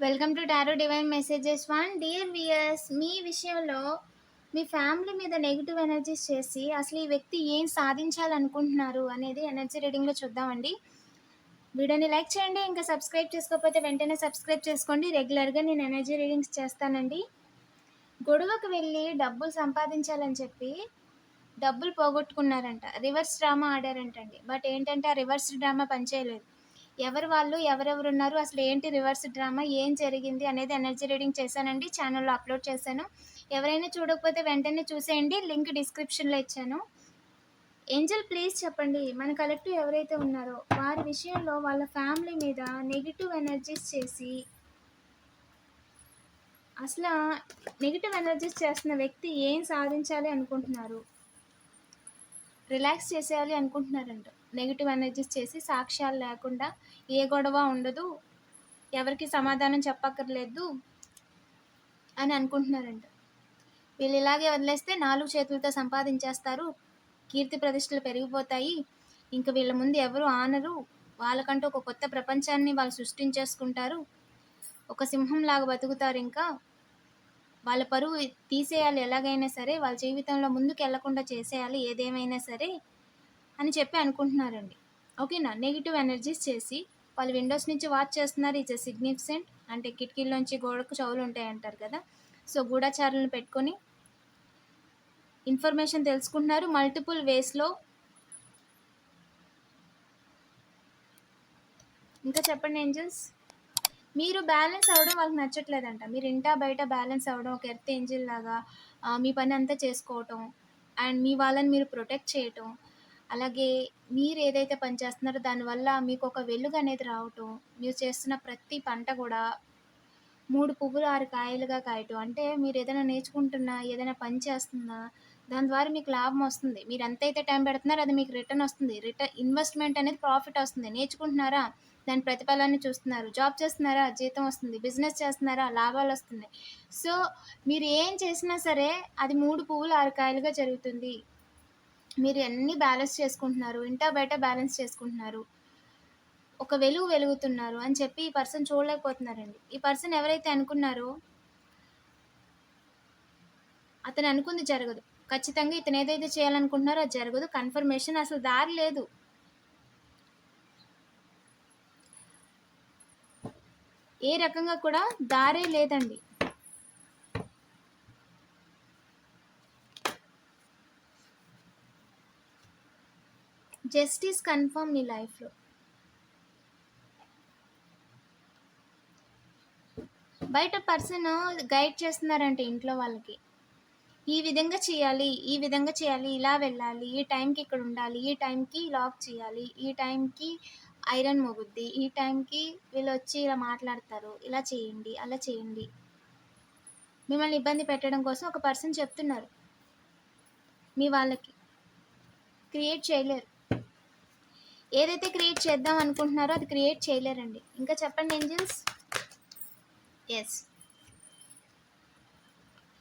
Welcome to tarot divine messages one dear viewers మీ విషయంలో మీ family మీద నెగిటివ్ ఎనర్జీస్ చేసి అసలు ఈ వ్యక్తి ఏం సాధించాలనుకుంటున్నారు అనేది ఎనర్జీ రీడింగ్లో చూద్దామండి. వీడియోని లైక్ చేయండి ఇంకా సబ్స్క్రైబ్ చేసుకోకపోతే వెంటనే సబ్స్క్రైబ్ చేసుకోండి. రెగ్యులర్గా నేను ఎనర్జీ రీడింగ్స్ చేస్తానండి. గొడవకు వెళ్ళి డబ్బులు సంపాదించాలని చెప్పి డబ్బులు పోగొట్టుకున్నారంట. రివర్స్ డ్రామా ఆడారంటండి. బట్ ఏంటంటే ఆ రివర్స్ డ్రామా పనిచేయలేదు. ఎవరు వాళ్ళు ఎవరెవరు ఉన్నారు అసలు ఏంటి రివర్స్ డ్రామా ఏం జరిగింది అనేది ఎనర్జీ రీడింగ్ చేశానండి ఛానల్లో అప్లోడ్ చేశాను. ఎవరైనా చూడకపోతే వెంటనే చూసేయండి లింక్ డిస్క్రిప్షన్లో ఇచ్చాను. ఏంజల్ ప్లీజ్ చెప్పండి మన కలెక్టివ్ ఎవరైతే ఉన్నారో వారి విషయంలో వాళ్ళ ఫ్యామిలీ మీద నెగిటివ్ ఎనర్జీస్ చేసి అసలు నెగిటివ్ ఎనర్జీస్ చేస్తున్న వ్యక్తి ఏం సాధించాలి అనుకుంటున్నారు? రిలాక్స్ చేసేయాలి అనుకుంటున్నారంట. నెగిటివ్ ఎనర్జీస్ చేసి సాక్ష్యాలు లేకుండా ఏ గొడవ ఉండదు. ఎవరికి సమాధానం చెప్పక్కర్లేదు అని అనుకుంటున్నారంట. వీళ్ళు ఇలాగే వదిలేస్తే నాలుగు చేతులతో సంపాదించేస్తారు. కీర్తి ప్రతిష్టలు పెరిగిపోతాయి. ఇంకా వీళ్ళ ముందు ఎవరు ఆనరు. వాళ్ళకంటూ ఒక కొత్త ప్రపంచాన్ని వాళ్ళు సృష్టించేసుకుంటారు. ఒక సింహంలాగా బతుకుతారు ఇంకా. వాళ్ళ పరువు తీసేయాలి ఎలాగైనా సరే వాళ్ళ జీవితంలో ముందుకు వెళ్ళకుండా చేసేయాలి ఏదేమైనా సరే అని చెప్పి అనుకుంటున్నారండి. ఓకేనా? నెగిటివ్ ఎనర్జీస్ చేసి వాళ్ళు విండోస్ నుంచి వాచ్ చేస్తున్నారు ఇట్స్ సిగ్నిఫికెంట్ అంటే కిటికీల్లోంచి గోడకు చెవులు ఉంటాయి అంటారు కదా? సో గూఢచారులను పెట్టుకొని ఇన్ఫర్మేషన్ తెలుసుకుంటున్నారు. మల్టిపుల్ వేస్లో ఇంకా చెప్పండి ఏంజల్స్ మీరు బ్యాలెన్స్ అవ్వడం వాళ్ళకి నచ్చట్లేదంట. మీరు ఇంటా బయట బ్యాలెన్స్ అవ్వడం ఒక ఎర్త్ ఏంజిల్ లాగా మీ పని అంతా చేసుకోవటం అండ్ మీ వాళ్ళని మీరు ప్రొటెక్ట్ చేయటం అలాగే మీరు ఏదైతే పని చేస్తున్నారో దానివల్ల మీకు ఒక వెలుగు అనేది రావటం మీరు చేస్తున్న ప్రతి పంట కూడా మూడు పువ్వులు ఆరు కాయలుగా కాయటం. అంటే మీరు ఏదైనా నేర్చుకుంటున్నా ఏదైనా పని చేస్తున్నా దాని ద్వారా మీకు లాభం వస్తుంది. మీరు ఎంతైతే టైం పెడుతున్నారో అది మీకు రిటర్న్ వస్తుంది. రిటర్న్ ఇన్వెస్ట్మెంట్ అనేది ప్రాఫిట్ వస్తుంది. నేర్చుకుంటున్నారా? దాని ప్రతిఫలాన్ని చూస్తున్నారు. జాబ్ చేస్తున్నారా? జీతం వస్తుంది. బిజినెస్ చేస్తున్నారా? లాభాలు వస్తున్నాయి. సో మీరు ఏం చేసినా సరే అది మూడు పువ్వులు ఆరు కాయలుగా జరుగుతుంది. మీరు అన్ని బ్యాలెన్స్ చేసుకుంటున్నారు? ఇంటా బయట బ్యాలెన్స్ చేసుకుంటున్నారు. ఒక వెలుగు వెలుగుతున్నారు అని చెప్పి ఈ పర్సన్ చూడలేకపోతున్నారండి. ఈ పర్సన్ ఎవరైతే అనుకున్నారో అతను అనుకుంది జరగదు. ఖచ్చితంగా ఇతను ఏదైతే చేయాలనుకుంటున్నారో అది జరగదు. కన్ఫర్మేషన్ అసలు దారి లేదు. ఏ రకంగా కూడా దారే లేదండి. జస్టిస్ కన్ఫర్మ్ నీ లైఫ్లో. బయట పర్సన్ గైడ్ చేస్తున్నారంటే ఇంట్లో వాళ్ళకి. ఈ విధంగా చేయాలి ఈ విధంగా చేయాలి ఇలా వెళ్ళాలి ఈ టైంకి ఇక్కడ ఉండాలి ఈ టైంకి లాక్ చేయాలి ఈ టైంకి ఐరన్ మొగుద్ది. ఈ టైంకి వీళ్ళు వచ్చి ఇలా మాట్లాడతారు. ఇలా చేయండి అలా చేయండి. మిమ్మల్ని ఇబ్బంది పెట్టడం కోసం ఒక పర్సన్ చెప్తున్నారు. మీ వాళ్ళకి. క్రియేట్ చేయలేరు. ఏదైతే క్రియేట్ చేద్దాం అనుకుంటున్నారో అది క్రియేట్ చేయలేరండి. ఇంకా చెప్పండి ఏంజిల్స్? ఎస్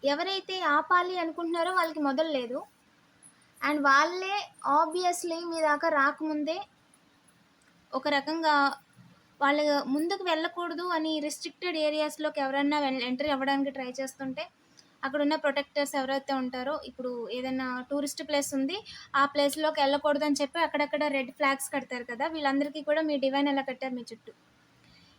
ఎవరైతే ఆపాలి అనుకుంటున్నారో వాళ్ళకి మొదలు లేదు. అండ్ వాళ్ళే ఆబ్వియస్లీ మీ దాకా రాకముందే ఒక రకంగా వాళ్ళు ముందుకు వెళ్ళకూడదు అని రిస్ట్రిక్టెడ్ ఏరియాస్లోకి ఎవరైనా ఎంట్రీ అవ్వడానికి ట్రై చేస్తుంటే అక్కడ ఉన్న ప్రొటెక్టర్స్ ఎవరైతే ఉంటారో ఇప్పుడు ఏదైనా టూరిస్ట్ ప్లేస్ ఉంది ఆ ప్లేస్లోకి వెళ్ళకూడదు అని చెప్పి అక్కడక్కడ రెడ్ ఫ్లాగ్స్ కడతారు కదా వీళ్ళందరికీ కూడా మీ డివైన్ ఎలా కట్టారు మీ చుట్టూ?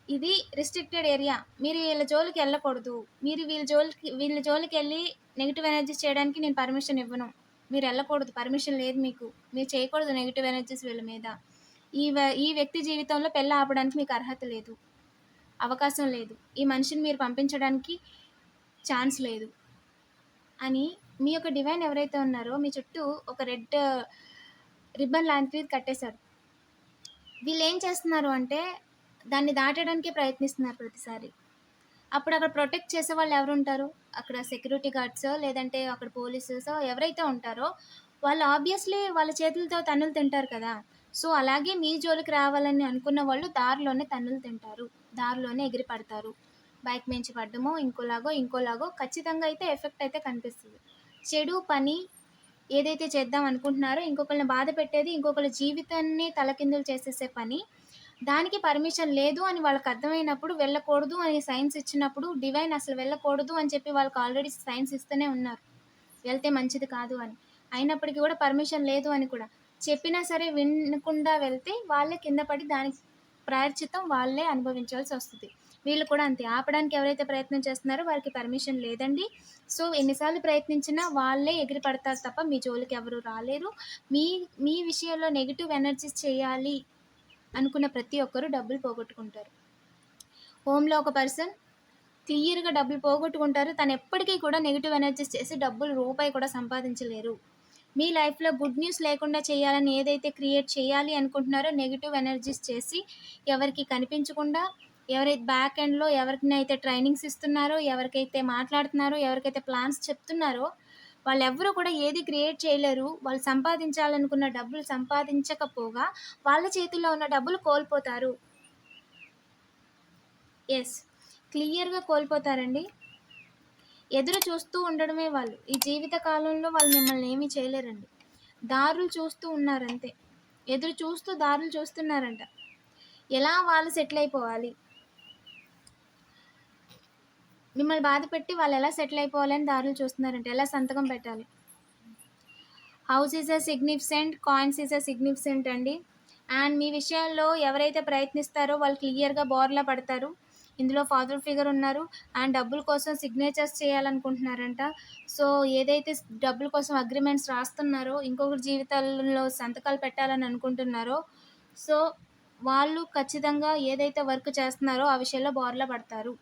ఇది రిస్ట్రిక్టెడ్ ఏరియా మీరు వీళ్ళ జోలికి వెళ్ళకూడదు. మీరు వీళ్ళ జోలికి వీళ్ళ జోలికి వెళ్ళి నెగిటివ్ ఎనర్జీస్ చేయడానికి నేను పర్మిషన్ ఇవ్వను. మీరు వెళ్ళకూడదు పర్మిషన్ లేదు మీకు. మీరు చేయకూడదు నెగిటివ్ ఎనర్జీస్ వీళ్ళ మీద. ఈ ఈ వ్యక్తి జీవితంలో పెళ్ళి ఆపడానికి మీకు అర్హత లేదు అవకాశం లేదు. ఈ మనిషిని మీరు పంపించడానికి ఛాన్స్ లేదు అని మీ యొక్క డివైన్ ఎవరైతే ఉన్నారో మీ చుట్టూ ఒక రెడ్ రిబ్బన్ లాంటిది కట్టేశారు. వీళ్ళు ఏం చేస్తున్నారు అంటే దాన్ని దాటడానికి ప్రయత్నిస్తున్నారు ప్రతిసారి. అప్పుడు అక్కడ ప్రొటెక్ట్ చేసే వాళ్ళు ఎవరు ఉంటారు? అక్కడ సెక్యూరిటీ గార్డ్స్ లేదంటే అక్కడ పోలీసెస్ ఎవరైతే ఉంటారో వాళ్ళు ఆబ్వియస్లీ వాళ్ళ చేతులతో తన్నులు తింటారు కదా. సో అలాగే మీ జోలికి రావాలని అనుకున్న వాళ్ళు దారిలోనే తన్నులు తింటారు దారిలోనే ఎగిరి పడతారు బైక్ మించి పడ్డమో ఇంకోలాగో ఇంకోలాగో ఖచ్చితంగా అయితే ఎఫెక్ట్ అయితే కనిపిస్తుంది. చెడు పని ఏదైతే చేద్దాం అనుకుంటున్నారో ఇంకొకరిని బాధ పెట్టేది ఇంకొకరి జీవితాన్ని తలకిందులు చేసేసే పని. దానికి పర్మిషన్ లేదు అని వాళ్ళకి అర్థమైనప్పుడు వెళ్ళకూడదు అని సైన్స్ ఇచ్చినప్పుడు డివైన్ అసలు వెళ్ళకూడదు అని చెప్పి వాళ్ళకి ఆల్రెడీ సైన్స్ ఇస్తూనే ఉన్నారు. వెళ్తే మంచిది కాదు అని. అయినప్పటికీ కూడా పర్మిషన్ లేదు అని కూడా. చెప్పినా సరే వినకుండా వెళ్తే వాళ్ళే కింద పడి దానికి ప్రాయర్చితం వాళ్ళే అనుభవించాల్సి వస్తుంది. వీళ్ళు కూడా అంతే. ఆపడానికి ఎవరైతే ప్రయత్నం చేస్తున్నారో వారికి పర్మిషన్ లేదండి. సో ఎన్నిసార్లు ప్రయత్నించినా వాళ్ళే ఎగిరి పడతారు తప్ప మీ జోలికి ఎవరు రాలేరు. మీ మీ విషయంలో నెగిటివ్ ఎనర్జీస్ చేయాలి అనుకున్న ప్రతి ఒక్కరూ డబ్బులు పోగొట్టుకుంటారు. హోమ్లో ఒక పర్సన్ క్లియర్గా డబ్బులు పోగొట్టుకుంటారు. తను ఎప్పటికీ కూడా నెగిటివ్ ఎనర్జీస్ చేసి డబ్బులు రూపాయి కూడా సంపాదించలేరు. మీ లైఫ్లో గుడ్ న్యూస్ లేకుండా చేయాలని ఏదైతే క్రియేట్ చేయాలి అనుకుంటున్నారో నెగిటివ్ ఎనర్జీస్ చేసి ఎవరికి కనిపించకుండా ఎవరైతే బ్యాక్ ఎండ్లో ఎవరికైతే ట్రైనింగ్స్ ఇస్తున్నారో ఎవరికైతే మాట్లాడుతున్నారో ఎవరికైతే ప్లాన్స్ చెప్తున్నారో వాళ్ళు కూడా ఏది క్రియేట్ చేయలేరు. వాళ్ళు సంపాదించాలనుకున్న డబ్బులు సంపాదించకపోగా వాళ్ళ చేతుల్లో ఉన్న డబ్బులు కోల్పోతారు. ఎస్ క్లియర్గా కోల్పోతారండి. ఎదురు చూస్తూ ఉండడమే వాళ్ళు. ఈ జీవిత కాలంలో వాళ్ళు మిమ్మల్ని ఏమీ చేయలేరండి. దారులు చూస్తూ ఉన్నారంతే. ఎదురు చూస్తూ దారులు చూస్తున్నారంట. ఎలా వాళ్ళు సెటిల్ అయిపోవాలి? మిమ్మల్ని బాధ పెట్టి వాళ్ళు ఎలా సెటిల్ అయిపోవాలని దారులు చూస్తున్నారంటే. ఎలా సంతకం పెట్టాలి? House is a significant coins is a significant అండి. అండ్ మీ విషయంలో ఎవరైతే ప్రయత్నిస్తారో వాళ్ళు క్లియర్గా బోర్లా పడతారు. ఇందులో ఫాదర్ ఫిగర్ ఉన్నారు. అండ్ డబ్బుల కోసం సిగ్నేచర్స్ చేయాలనుకుంటున్నారంట. సో ఏదైతే డబ్బుల కోసం అగ్రిమెంట్స్ రాస్తున్నారో ఇంకొకరి జీవితాల్లో సంతకాలు పెట్టాలని అనుకుంటున్నారో సో వాళ్ళు ఖచ్చితంగా ఏదైతే వర్క్ చేస్తున్నారో ఆ విషయంలో బోర్లా పడతారు.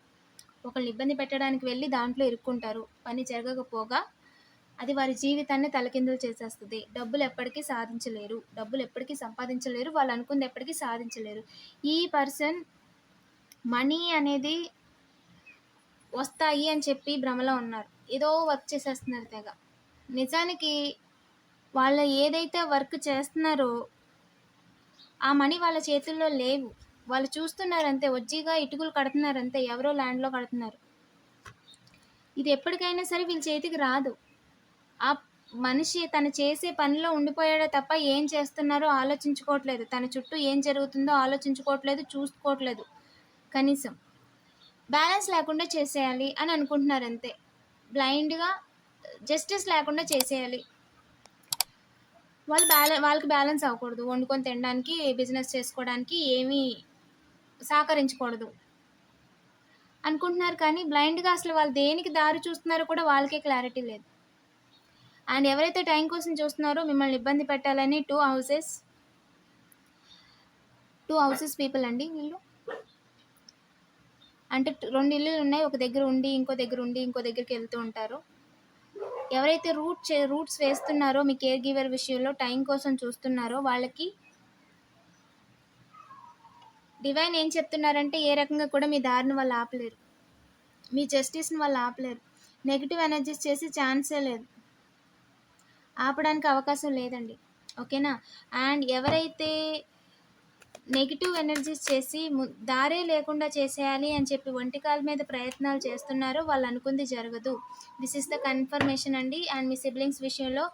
ఒకళ్ళు ఇబ్బంది పెట్టడానికి వెళ్ళి దాంట్లో ఇరుక్కుంటారు. పని జరగకపోగా అది వారి జీవితాన్ని తలకిందులు చేసేస్తుంది. డబ్బులు ఎప్పటికీ సాధించలేరు. డబ్బులు ఎప్పటికీ సంపాదించలేరు. వాళ్ళు అనుకుంది ఎప్పటికీ సాధించలేరు. ఈ పర్సన్ మనీ అనేది వస్తాయి అని చెప్పి భ్రమలో ఉన్నారు. ఏదో వర్క్ చేసేస్తున్నారు తెగ. నిజానికి వాళ్ళు ఏదైతే వర్క్ చేస్తున్నారో ఆ మనీ వాళ్ళ చేతుల్లో లేవు. వాళ్ళు చూస్తున్నారంతే వజ్జీగా ఇటుకలు కడుతున్నారంతే ఎవరో ల్యాండ్లో కడుతున్నారు. ఇది ఎప్పటికైనా సరే వీళ్ళ చేతికి రాదు. ఆ మనిషి తను చేసే పనిలో ఉండిపోయాడే తప్ప ఏం చేస్తున్నారో ఆలోచించుకోవట్లేదు. తన చుట్టూ ఏం జరుగుతుందో ఆలోచించుకోవట్లేదు చూసుకోవట్లేదు. కనీసం బ్యాలెన్స్ లేకుండా చేసేయాలి అని అనుకుంటున్నారు అంతే. బ్లైండ్గా జస్టిస్ లేకుండా చేసేయాలి. వాళ్ళు బ్యాలెన్ వాళ్ళకి బ్యాలెన్స్ అవ్వకూడదు. వండుకొని తినడానికి బిజినెస్ చేసుకోవడానికి ఏమీ సహకరించకూడదు అనుకుంటున్నారు కానీ బ్లైండ్గా అసలు వాళ్ళు దేనికి దారి చూస్తున్నారో కూడా వాళ్ళకే క్లారిటీ లేదు. అండ్ ఎవరైతే టైం కోసం చూస్తున్నారో మిమ్మల్ని ఇబ్బంది పెట్టాలని two houses two houses people అండి వీళ్ళు. అంటే రెండు ఇల్లులు ఉన్నాయి. ఒక దగ్గర ఉండి ఇంకో దగ్గర ఉండి ఇంకో దగ్గరికి వెళ్తూ ఉంటారు. ఎవరైతే రూట్ చే రూట్స్ వేస్తున్నారో మీ కేర్ గివర్ విషయంలో టైం కోసం చూస్తున్నారో వాళ్ళకి డివైన్ ఏం చెప్తున్నారంటే ఏ రకంగా కూడా మీ దారిని వాళ్ళు ఆపలేరు. మీ జస్టిస్ని వాళ్ళు ఆపలేరు. నెగిటివ్ ఎనర్జీస్ చేసి ఛాన్సే లేదు. ఆపడానికి అవకాశం లేదండి. ఓకేనా? అండ్ ఎవరైతే నెగిటివ్ ఎనర్జీస్ చేసి దారే లేకుండా చేసేయాలి అని చెప్పి ఒంటికాల మీద ప్రయత్నాలు చేస్తున్నారో వాళ్ళు అనుకుంది జరగదు. దిస్ ఇస్ ద కన్ఫర్మేషన్ అండి. అండ్ మీ సిబ్లింగ్స్ విషయంలో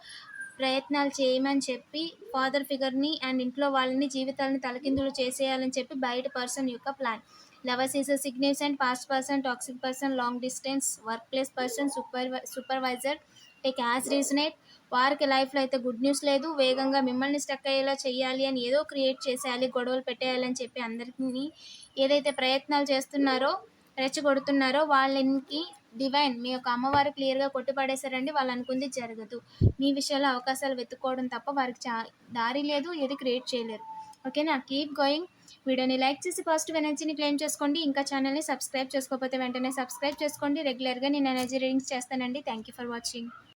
ప్రయత్నాలు చేయమని చెప్పి ఫాదర్ ఫిగర్ని అండ్ ఇంట్లో వాళ్ళని జీవితాలను తలకిందులు చేసేయాలని చెప్పి బయట పర్సన్ యొక్క plan lovers is significant past person toxic person long distance work place person super supervisor take as resonate వారికి లైఫ్లో అయితే గుడ్ న్యూస్ లేదు. వేగంగా మిమ్మల్ని స్టక్ అయ్యేలా చేయాలి అని ఏదో క్రియేట్ చేసేయాలి గొడవలు పెట్టేయాలని చెప్పి అందరికీ ఏదైతే ప్రయత్నాలు చేస్తున్నారో రెచ్చగొడుతున్నారో వాళ్ళకి డివైన్ మీ యొక్క అమ్మవారు క్లియర్గా కొట్టిపడేశారండి వాళ్ళు అనుకుంది జరగదు. మీ విషయంలో అవకాశాలు వెతుక్కోవడం తప్ప వారికి చా దారి లేదు ఏది క్రియేట్ చేయలేరు. ఓకేనా కీప్ గోయింగ్ వీడియోని లైక్ చేసి పాజిటివ్ ఎనర్జీని క్లెయిమ్ చేసుకోండి. ఇంకా ఛానల్ని సబ్స్క్రైబ్ చేసుకోకపోతే వెంటనే సబ్స్క్రైబ్ చేసుకోండి. రెగ్యులర్గా నేను ఎనర్జీ రీడింగ్స్ చేస్తానండి. Thank you for watching